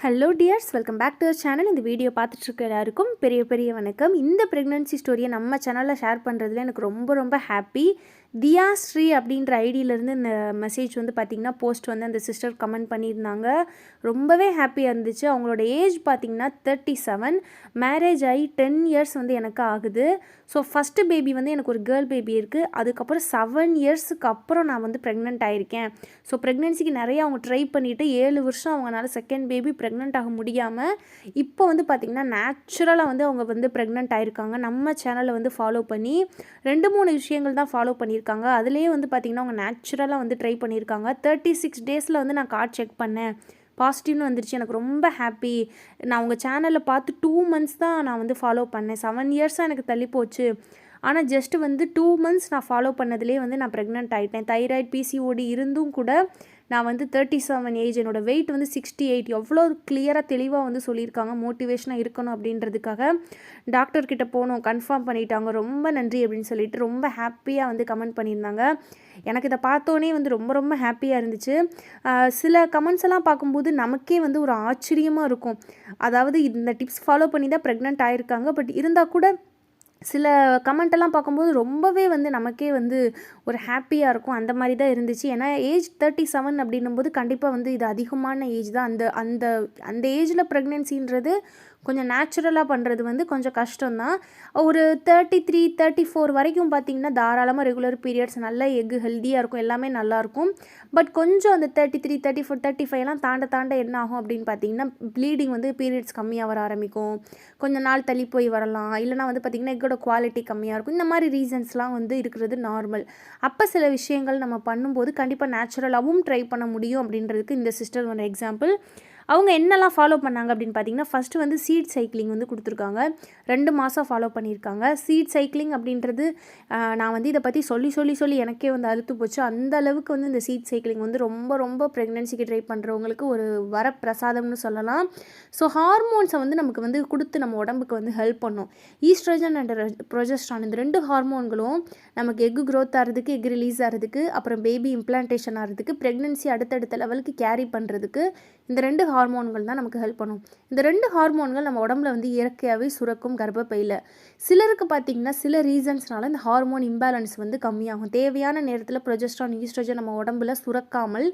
Hello dears welcome back to channel இந்த video பார்த்துட்ருக்க எல்லாருக்கும் பெரிய பெரிய வணக்கம். இந்த ப்ரெக்னன்சி ஸ்டோரியை நம்ம சேனலில் ஷேர் பண்ணுறதுல எனக்கு ரொம்ப ரொம்ப ஹாப்பி தியா ஸ்ரீ அப்படின்ற ஐடியிலேருந்து இந்த மெசேஜ் வந்து பார்த்திங்கன்னா போஸ்ட் வந்து அந்த சிஸ்டர் கமெண்ட் பண்ணியிருந்தாங்க. ரொம்பவே ஹாப்பியாக இருந்துச்சு. அவங்களோட ஏஜ் பார்த்திங்கன்னா தேர்ட்டி செவன் மேரேஜ் ஆகி டென் இயர்ஸ் வந்து எனக்கு ஆகுது. ஸோ ஃபஸ்ட்டு பேபி வந்து எனக்கு ஒரு கேர்ள் பேபி இருக்குது அதுக்கப்புறம் செவன் இயர்ஸுக்கு அப்புறம் நான் வந்து ப்ரெக்னென்ட் ஆகியிருக்கேன் ஸோ ப்ரெக்னென்சிக்கு நிறைய அவங்க ட்ரை பண்ணிவிட்டு ஏழு வருஷம் அவங்களால செகண்ட் பேபி ப்ரெக்னென்ட் ஆக முடியாமல் இப்போ வந்து பார்த்திங்கன்னா நேச்சுரலாக வந்து அவங்க வந்து ப்ரெக்னென்ட் ஆகியிருக்காங்க நம்ம சேனலை வந்து ஃபாலோ பண்ணி ரெண்டு மூணு விஷயங்கள் தான் ஃபாலோ பண்ணியிருக்காங்க. அதுலேயே வந்து பார்த்திங்கன்னா அவங்க நேச்சுரலாக வந்து ட்ரை பண்ணியிருக்காங்க. தேர்ட்டி சிக்ஸ் டேஸில் வந்து நான் கார்ட் செக் பண்ணேன். பாசிட்டிவ்னு வந்துருச்சு. எனக்கு ரொம்ப ஹாப்பி நான் உங்கள் சேனலில் பார்த்து டூ மந்த்ஸ் தான் நான் வந்து ஃபாலோ பண்ணேன். செவன் இயர்ஸாக எனக்கு தள்ளி போச்சு. ஆனால் ஜஸ்ட்டு வந்து டூ மந்த்ஸ் நான் ஃபாலோ பண்ணதுலேயே வந்து நான் ப்ரெக்னென்ட் ஆகிட்டேன் தைராய்டு பிசிஓடி இருந்தும் கூட நான் வந்து தேர்ட்டி செவன் ஏஜ் என்னோடய வெயிட் வந்து சிக்ஸ்டி எயிட் எவ்வளோ கிளியராக தெளிவாக வந்து சொல்லியிருக்காங்க மோட்டிவேஷனாக இருக்கணும் அப்படின்றதுக்காக டாக்டர்கிட்ட போகணும் கன்ஃபார்ம் பண்ணிட்டாங்க. ரொம்ப நன்றி அப்படின்னு சொல்லிட்டு ரொம்ப ஹாப்பியாக வந்து கமெண்ட் பண்ணியிருந்தாங்க. எனக்கு இதை பார்த்தோன்னே வந்து ரொம்ப ரொம்ப ஹாப்பியாக இருந்துச்சு. சில கமெண்ட்ஸ் எல்லாம் பார்க்கும்போது நமக்கே வந்து ஒரு ஆச்சரியமாக இருக்கும். அதாவது இந்த டிப்ஸ் ஃபாலோ பண்ணி தான் ப்ரெக்னென்ட் ஆயிருக்காங்க. பட் இருந்தால் கூட சில கமெண்ட்டெல்லாம் பார்க்கும்போது ரொம்பவே வந்து நமக்கே வந்து ஒரு ஹாப்பியாக இருக்கும். அந்த மாதிரி தான் இருந்துச்சு. ஏன்னா ஏஜ் தேர்ட்டி செவன் அப்படின்னும் போது கண்டிப்பாக வந்து இது அதிகமான ஏஜ் தான். அந்த அந்த அந்த ஏஜில் ப்ரெக்னென்சின்றது கொஞ்சம் நேச்சுரலாக பண்ணுறது வந்து கொஞ்சம் கஷ்டம்தான். ஒரு தேர்ட்டி த்ரீ தேர்ட்டி ஃபோர் வரைக்கும் பார்த்திங்கன்னா தாராளமாக ரெகுலர் பீரியட்ஸ் நல்ல எக்கு ஹெல்த்தியாக இருக்கும். எல்லாமே நல்லாயிருக்கும் பட் கொஞ்சம் அந்த thirty three thirty four thirty ஃபைவ்லாம் தாண்ட தாண்ட என்ன ஆகும் அப்படின்னு பார்த்தீங்கன்னா ப்ளீடிங் வந்து பீரியட்ஸ் கம்மியாக வர ஆரம்பிக்கும். கொஞ்ச நாள் தள்ளி போய் வரலாம். இல்லைனா வந்து பார்த்திங்கன்னா எக்கோட குவாலிட்டி கம்மியாக இருக்கும். இந்த மாதிரி ரீசன்ஸ்லாம் வந்து இருக்கிறது நார்மல் அப்போ சில விஷயங்கள் நம்ம பண்ணும்போது கண்டிப்பாக நேச்சுரலாகவும் ட்ரை பண்ண முடியும் அப்படின்றதுக்கு இந்த சிஸ்டர் ஒரு எக்ஸாம்பிள் அவங்க என்னெல்லாம் ஃபாலோ பண்ணாங்க அப்படின்னு பார்த்தீங்கன்னா ஃபஸ்ட்டு வந்து சீட் சைக்கிளிங் வந்து கொடுத்துருக்காங்க. ரெண்டு மாதம் ஃபாலோ பண்ணியிருக்காங்க. சீட் சைக்கிளிங் அப்படின்றது நான் வந்து இதை பற்றி சொல்லி சொல்லி சொல்லி எனக்கே வந்து அழுத்து போச்சு. அந்த அளவுக்கு வந்து இந்த சீட் சைக்கிளிங் வந்து ரொம்ப ரொம்ப ப்ரெக்னென்சிக்கு ட்ரை பண்ணுறவங்களுக்கு ஒரு வரப்பிரசாதம்னு சொல்லலாம். ஸோ ஹார்மோன்ஸை வந்து நமக்கு வந்து கொடுத்து நம்ம உடம்புக்கு வந்து ஹெல்ப் பண்ணும். ஈஸ்ட்ரோஜன் அண்ட் ப்ரொஜஸ்ட்ரான் இந்த ரெண்டு ஹார்மோன்களும் நமக்கு எக்கு க்ரோத் ஆகிறதுக்கு எக் ரிலீஸ் ஆகிறதுக்கு அப்புறம் பேபி இம்ப்ளான்டேஷன் ஆகிறதுக்கு ப்ரெக்னென்சி அடுத்தடுத்த லெவலுக்கு கேரி பண்ணுறதுக்கு இந்த ரெண்டு ஹார்மோன்கள் தான் நமக்கு ஹெல்ப் பண்ணும். இந்த ரெண்டு ஹார்மோன்கள் நம்ம உடம்புல வந்து இயற்கையாகவே சுரக்கும் கர்ப்பப்பையில். சிலருக்கு பார்த்திங்கன்னா சில ரீசன்ஸ்னால இந்த ஹார்மோன் இம்பேலன்ஸ் வந்து கம்மியாகும். தேவையான நேரத்தில் ப்ரொஜெஸ்ட்ரான் ஈஸ்ட்ரஜன் நம்ம உடம்புல சுரக்காமல்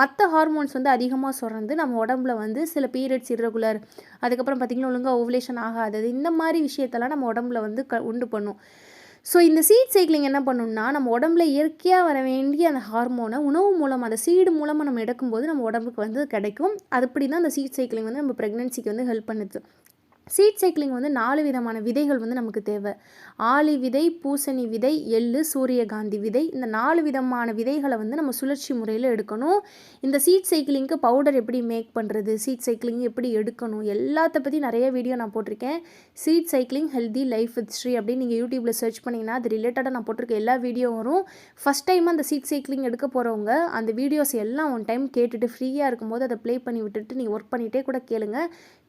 மற்ற ஹார்மோன்ஸ் வந்து அதிகமாக சுரந்து நம்ம உடம்புல வந்து சில பீரியட்ஸ் இரகுலர் அதுக்கப்புறம் பார்த்திங்கன்னா ஒழுங்காக ஓவலேஷன் ஆகாதது இந்த மாதிரி விஷயத்தெல்லாம் நம்ம உடம்புல வந்து க உண்டு பண்ணும். ஸோ இந்த சீட் சைக்கிளிங் என்ன பண்ணணும்னா நம்ம உடம்புல இயற்கையாக வர வேண்டிய அந்த ஹார்மோனை உணவு மூலம் அந்த சீடு மூலமாக நம்ம எடுக்கும்போது நம்ம உடம்புக்கு வந்து கிடைக்கும். அதுபடி தான் அந்த சீட் சைக்கிளிங் வந்து நம்ம ப்ரெக்னென்சிக்கு வந்து ஹெல்ப் பண்ணுது. சீட் சைக்கிளிங் வந்து நாலு விதமான விதைகள் வந்து நமக்கு தேவை. ஆளி விதை பூசணி விதை எள்ளு சூரியகாந்தி விதை. இந்த நாலு விதமான விதைகளை வந்து நம்ம சுழற்சி முறையில் எடுக்கணும். இந்த சீட் சைக்கிளிங்க்கு பவுடர் எப்படி மேக் பண்ணுறது சீட் சைக்கிளிங் எப்படி எடுக்கணும் எல்லாத்த பற்றி நிறைய வீடியோ நான் போட்டிருக்கேன். Seed cycling healthy life history அப்படின்னு நீங்கள் யூடியூப்பில் சர்ச் பண்ணிங்கன்னா அது ரிலேட்டடாக நான் போட்டிருக்க எல்லா வீடியோ வரும். ஃபஸ்ட் டைம் அந்த சீட் சைக்கிளிங் எடுக்க போகிறவங்க அந்த வீடியோஸ் எல்லாம் ஒன் டைம் கேட்டுட்டு ஃப்ரீயாக இருக்கும்போது அதை ப்ளே பண்ணி விட்டுட்டு நீங்கள் ஒர்க் பண்ணிகிட்டே கூட கேளுங்க.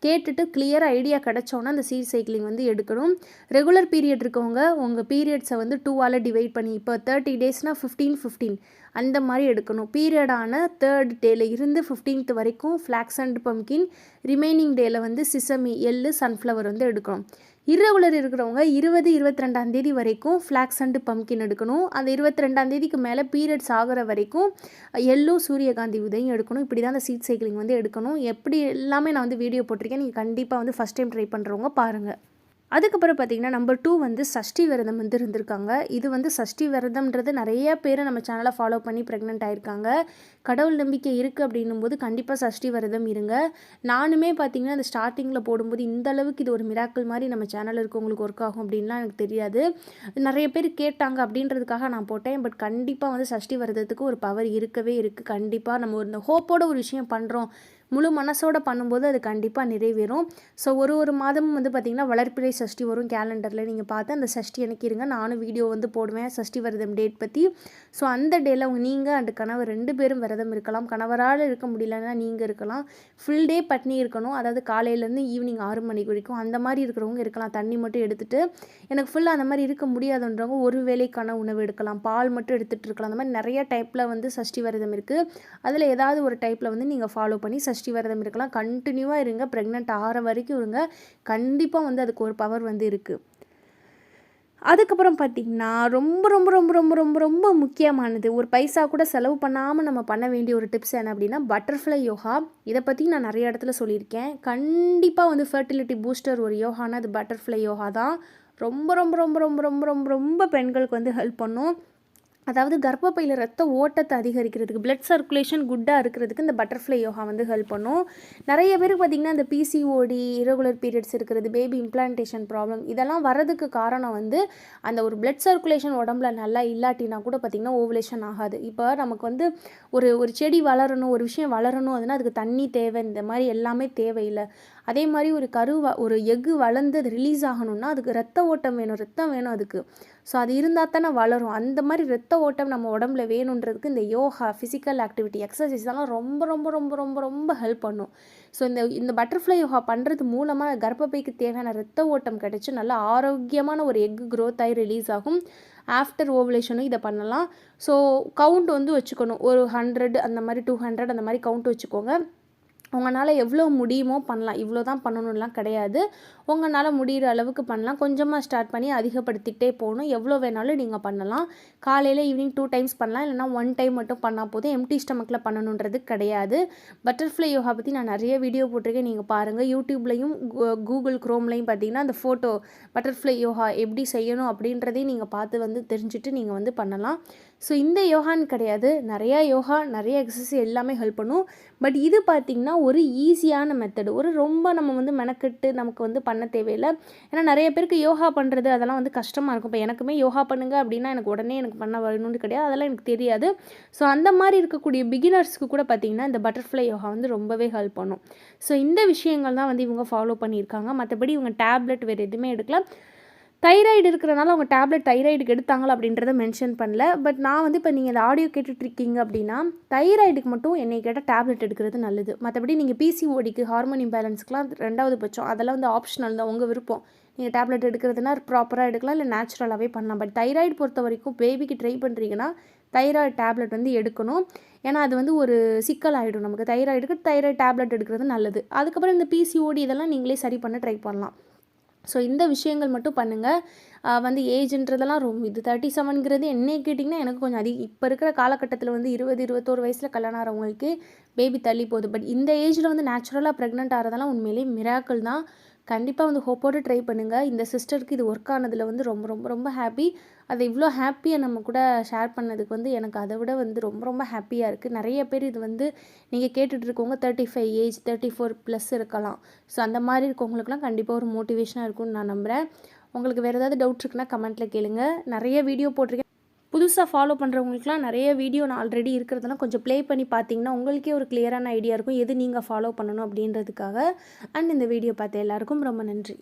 கேட்டுட்டு கிளியராக ஐடியா கிடச்சோன்னா அந்த சீட் சைக்கிளிங் வந்து எடுக்கணும். ரெகுலர் பீரியட் இருக்கவங்க உங்கள் பீரியட்ஸை வந்து டூவால் டிவைட் பண்ணி இப்போ தேர்ட்டி டேஸ்னால் ஃபிஃப்டீன் ஃபிஃப்டீன் அந்த மாதிரி எடுக்கணும். பீரியடான தேர்ட் டேல இருந்து ஃபிஃப்டீன்த் வரைக்கும் ஃப்ளாக்ஸ் அண்ட் பம்கின் ரிமைனிங் டேயில் வந்து சிசமி எள்ளு சன்ஃப்ளவர் வந்து எடுக்கணும். இரவுலர் இருக்கிறவங்க இருபது இருபத்தி ரெண்டாம் தேதி வரைக்கும் ஃப்ளாக்ஸ் அண்டு பம்கின் எடுக்கணும். அந்த இருபத்தி ரெண்டாம் தேதிக்கு மேலே பீரியட்ஸ் ஆகிற வரைக்கும் எல்லோ சூரியகாந்தி உதயம் எடுக்கணும். இப்படி தான் அந்த சீட் சைக்கிளிங் வந்து எடுக்கணும். எப்படி எல்லாமே நான் வந்து வீடியோ போட்டிருக்கேன். நீங்கள் கண்டிப்பாக வந்து ஃபஸ்ட் டைம் ட்ரை பண்ணுறவங்க பாருங்கள் அதுக்கப்புறம் பார்த்தீங்கன்னா நம்பர் டூ வந்து சஷ்டி விரதம் வந்து இருந்திருக்காங்க. இது வந்து சஷ்டி விரதம்ன்றது நிறைய பேர் நம்ம சேனலை ஃபாலோ பண்ணி ப்ரெக்னென்ட் ஆயிருக்காங்க. கடவுள் நம்பிக்கை இருக்குது அப்படின்னும் போது கண்டிப்பாக சஷ்டி விரதம் இருங்க. நானுமே பார்த்தீங்கன்னா அந்த ஸ்டார்டிங்கில் போடும்போது இந்த அளவுக்கு இது ஒரு மிராக்கள் மாதிரி நம்ம சேனலில் இருக்கவங்களுக்கு ஒர்க் ஆகும் அப்படின்லாம் எனக்கு தெரியாது. நிறைய பேர் கேட்டாங்க அப்படின்றதுக்காக நான் போட்டேன். பட் கண்டிப்பாக வந்து சஷ்டி விரதத்துக்கு ஒரு பவர் இருக்கவே இருக்குது கண்டிப்பாக நம்ம ஒரு இந்த ஹோப்போட ஒரு விஷயம் பண்ணுறோம் முழு மனசோட பண்ணும்போது அது கண்டிப்பாக நிறைவேறும். ஸோ ஒரு ஒரு மாதமும் வந்து பார்த்திங்கன்னா வளர்ப்பிறை சஷ்டி வரும் கேலண்டரில் நீங்கள் பார்த்து அந்த சஷ்டி எனக்கு இருங்க. நானும் வீடியோ வந்து போடுவேன். சஷ்டி விரதம் டேட் பற்றி ஸோ அந்த டேயில் அவங்க நீங்கள் அண்டு கணவர் ரெண்டு பேரும் விரதம் இருக்கலாம். கணவரால் இருக்க முடியலன்னா நீங்கள் இருக்கலாம். ஃபுல் டே பட்னி இருக்கணும். அதாவது காலையிலேருந்து ஈவினிங் ஆறு மணிக்கு வரைக்கும் அந்த மாதிரி இருக்கிறவங்க இருக்கலாம். தண்ணி மட்டும் எடுத்துகிட்டு எனக்கு ஃபுல்லாக அந்த மாதிரி இருக்க முடியாதுன்றவங்க ஒரு வேளைக்கான உணவு எடுக்கலாம். பால் மட்டும் எடுத்துகிட்டு இருக்கலாம். அந்த மாதிரி நிறைய டைப்பில் வந்து சஷ்டி விரதம் இருக்குது அதில் ஏதாவது ஒரு டைப்பில் வந்து நீங்கள் ஃபாலோ பண்ணி சஷ்டி சஷ்டி விரதம் இருக்கலாம். கண்டினியூவாக இருங்க. ப்ரெக்னென்ட் ஆகிற வரைக்கும் இருங்க. கண்டிப்பாக வந்து அதுக்கு ஒரு பவர் வந்து இருக்குது அதுக்கப்புறம் பார்த்திங்கன்னா ரொம்ப ரொம்ப ரொம்ப ரொம்ப ரொம்ப ரொம்ப முக்கியமானது. ஒரு பைசா கூட செலவு பண்ணாமல் நம்ம பண்ண வேண்டிய ஒரு டிப்ஸ் என்ன அப்படின்னா பட்டர்ஃப்ளை யோகா இதை பற்றி நான் நிறைய இடத்துல சொல்லியிருக்கேன். கண்டிப்பாக வந்து ஃபர்டிலிட்டி பூஸ்டர் ஒரு யோகானா அது பட்டர்ஃப்ளை யோகா தான். ரொம்ப ரொம்ப ரொம்ப ரொம்ப ரொம்ப ரொம்ப ரொம்ப பெண்களுக்கு வந்து ஹெல்ப் பண்ணும். அதாவது கர்ப்பப்பையில் ரத்த ஓட்டத்தை அதிகரிக்கிறதுக்கு பிளட் சர்க்குலேஷன் குட்டாக இருக்கிறதுக்கு இந்த பட்டர்ஃப்ளை யோகா வந்து ஹெல்ப் பண்ணும். நிறைய பேருக்கு பார்த்திங்கன்னா இந்த பிசிஓடி இரகுலர் பீரியட்ஸ் இருக்கிறது பேபி இம்ப்ளான்டேஷன் ப்ராப்ளம் இதெல்லாம் வரதுக்கு காரணம் வந்து அந்த ஒரு பிளட் சர்க்குலேஷன் உடம்புல நல்லா இல்லாட்டினா கூட பார்த்திங்கன்னா ஓவலேஷன் ஆகாது. இப்போ நமக்கு வந்து ஒரு ஒரு செடி வளரணும் ஒரு விஷயம் வளரணும் அதுனா அதுக்கு தண்ணி தேவை இந்த மாதிரி எல்லாமே தேவையில்லை. அதே மாதிரி ஒரு கரு ஒரு எஃகு வளர்ந்து அது ரிலீஸ் ஆகணும்னா அதுக்கு ரத்த ஓட்டம் வேணும் ரத்தம் வேணும் அதுக்கு. ஸோ அது இருந்தால் தானே வளரும். அந்த மாதிரி ரத்த ஓட்டம் நம்ம உடம்புல வேணுன்றதுக்கு இந்த யோகா ஃபிசிக்கல் ஆக்டிவிட்டி எக்ஸசைஸ் எல்லாம் ரொம்ப ரொம்ப ரொம்ப ரொம்ப ரொம்ப ஹெல்ப் பண்ணும். ஸோ இந்த இந்த பட்டர்ஃப்ளை யோகா பண்ணுறது மூலமாக கர்ப்பப்பைக்கு தேவையான ரத்த ஓட்டம் கிடச்சி நல்லா ஆரோக்கியமான ஒரு எக் க்ரோத் ஆகி ரிலீஸ் ஆகும். ஆஃப்டர் ஓவலேஷனும் இதை பண்ணலாம். ஸோ கவுண்ட் வந்து வச்சுக்கணும். ஒரு ஹண்ட்ரட் அந்த மாதிரி டூ ஹண்ட்ரட் அந்த மாதிரி கவுண்ட் வச்சுக்கோங்க. உங்களால் எவ்வளோ முடியுமோ பண்ணலாம். இவ்வளோ தான் பண்ணணும்லாம் கிடையாது. உங்களால் முடிகிற அளவுக்கு பண்ணலாம். கொஞ்சமாக ஸ்டார்ட் பண்ணி அதிகப்படுத்திக்கிட்டே போகணும். எவ்வளோ வேணாலும் நீங்கள் பண்ணலாம். காலையில் ஈவினிங் டூ டைம்ஸ் பண்ணலாம். இல்லைனா ஒன் டைம் மட்டும் பண்ணால் போதும். எம்டி ஸ்டமக்கில் பண்ணணுன்றது கிடையாது. பட்டர்ஃப்ளை யோகா பற்றி நான் நிறைய வீடியோ போட்டிருக்கேன். நீங்கள் பாருங்கள் யூடியூப்லேயும் கூகுள் க்ரோம்லேயும் பார்த்தீங்கன்னா அந்த ஃபோட்டோ பட்டர்ஃப்ளை யோகா எப்படி செய்யணும் அப்படின்றதையும் நீங்கள் பார்த்து வந்து தெரிஞ்சுட்டு நீங்கள் வந்து பண்ணலாம். ஸோ இந்த யோகான்னு கிடையாது. நிறையா யோகா நிறைய எக்ஸசைஸ் எல்லாமே ஹெல்ப் பண்ணும். பட் இது பார்த்திங்கன்னா ஒரு ஈஸியான மெத்தடு ஒரு ரொம்ப நம்ம வந்து மெனக்கெட்டு நமக்கு வந்து பண்ண தேவையில்லை. ஏன்னா நிறைய பேருக்கு யோகா பண்ணுறது அதெல்லாம் வந்து கஷ்டமாக இருக்கும். இப்போ எனக்குமே யோகா பண்ணுங்க அப்படின்னா எனக்கு உடனே எனக்கு பண்ண வரணும்னு கிடையாது. அதெல்லாம் எனக்கு தெரியாது. ஸோ அந்த மாதிரி இருக்கக்கூடிய பிகினர்ஸ்க்கு கூட பார்த்திங்கன்னா இந்த பட்டர்ஃப்ளை யோகா வந்து ரொம்பவே ஹெல்ப் பண்ணும். ஸோ இந்த விஷயங்கள் தான் வந்து இவங்க ஃபாலோ பண்ணியிருக்காங்க. மற்றபடி இவங்க டேப்லெட் வேறு எதுவுமே எடுக்கலாம் தைராய்டு இருக்கிறனால அவங்க டேப்லெட் தைராய்டுக்கு எடுத்தாங்களா அப்படின்றத மென்ஷன் பண்ணல. பட் நான் வந்து இப்போ நீங்கள் இந்த ஆடியோ கேட்டுட்ருக்கீங்க அப்படின்னா தைராய்டுக்கு மட்டும் என்னை கேட்டால் டேப்லெட் எடுக்கிறது நல்லது. மற்றபடி நீங்கள் பிசிஓடிக்கு ஹார்மோன் இம்பேலன்ஸ்க்குலாம் ரெண்டாவது பட்சம். அதெல்லாம் வந்து ஆப்ஷனல் தான் உங்கள் விருப்பம். நீங்கள் டேப்லெட் எடுக்கிறதுனா ப்ராப்பராக எடுக்கலாம் இல்லை நேச்சுரலாகவே பண்ணலாம். பட் தைராய்டு பொறுத்த வரைக்கும் பேபிக்கு ட்ரை பண்ணுறீங்கன்னா தைராய்டு டேப்லெட் வந்து எடுக்கணும். ஏன்னா அது வந்து ஒரு சிக்கல் ஆகிடும் நமக்கு. தைராய்டுக்கு தைராய்டு டேப்லெட் எடுக்கிறது நல்லது. அதுக்கப்புறம் இந்த பிசிஓடி இதெல்லாம் நீங்களே சரி பண்ண ட்ரை பண்ணலாம். ஸோ இந்த விஷயங்கள் மட்டும் பண்ணுங்கள் வந்து ஏஜ்ன்றதெல்லாம் ரொம்ப இது தேர்ட்டி செவன்கிறது என்னை கேட்டிங்கன்னா எனக்கு கொஞ்சம் அதிகம் இப்போ இருக்கிற காலகட்டத்தில் வந்து இருபது இருபத்தோரு வயசில் கல்யாணம் ஆகிறவங்களுக்கு பேபி தள்ளி போகுது. பட் இந்த ஏஜில் வந்து நேச்சுரலாக ப்ரெக்னென்ட் ஆகிறதெல்லாம் உண்மையிலேயே மிராக்கள் தான். கண்டிப்பாக வந்து ஹோப்போடு ட்ரை பண்ணுங்கள் இந்த சிஸ்டருக்கு இது ஒர்க் ஆனதில் வந்து ரொம்ப ரொம்ப ரொம்ப ஹாப்பி அதை இவ்வளோ ஹாப்பியாக நம்ம கூட ஷேர் பண்ணதுக்கு வந்து எனக்கு அதை விட வந்து ரொம்ப ரொம்ப ஹாப்பியாக இருக்குது நிறைய பேர் இது வந்து நீங்கள் கேட்டுட்ருக்கவங்க thirty five age thirty four plus இருக்கலாம். ஸோ அந்த மாதிரி இருக்கவங்களுக்குலாம் கண்டிப்பாக ஒரு மோட்டிவேஷனாக இருக்கும்னு நான் நம்புகிறேன் உங்களுக்கு வேறு ஏதாவது டவுட் இருக்குன்னா கமெண்ட்டில் கேளுங்கள் நிறைய வீடியோ போட்டிருக்கேன். புதுசாக ஃபாலோ பண்ணுறவங்களுக்குலாம் நிறைய வீடியோ நான் ஆல்ரெடி இருக்கிறதெல்லாம் கொஞ்சம் ப்ளே பண்ணி பார்த்தீங்கன்னா உங்களுக்கே ஒரு கிளியரான ஐடியா இருக்கும் எது நீங்கள் ஃபாலோ பண்ணணும் அப்படின்றதுக்காக. அண்ட் இந்த வீடியோ பார்த்த எல்லாருக்கும் ரொம்ப நன்றி.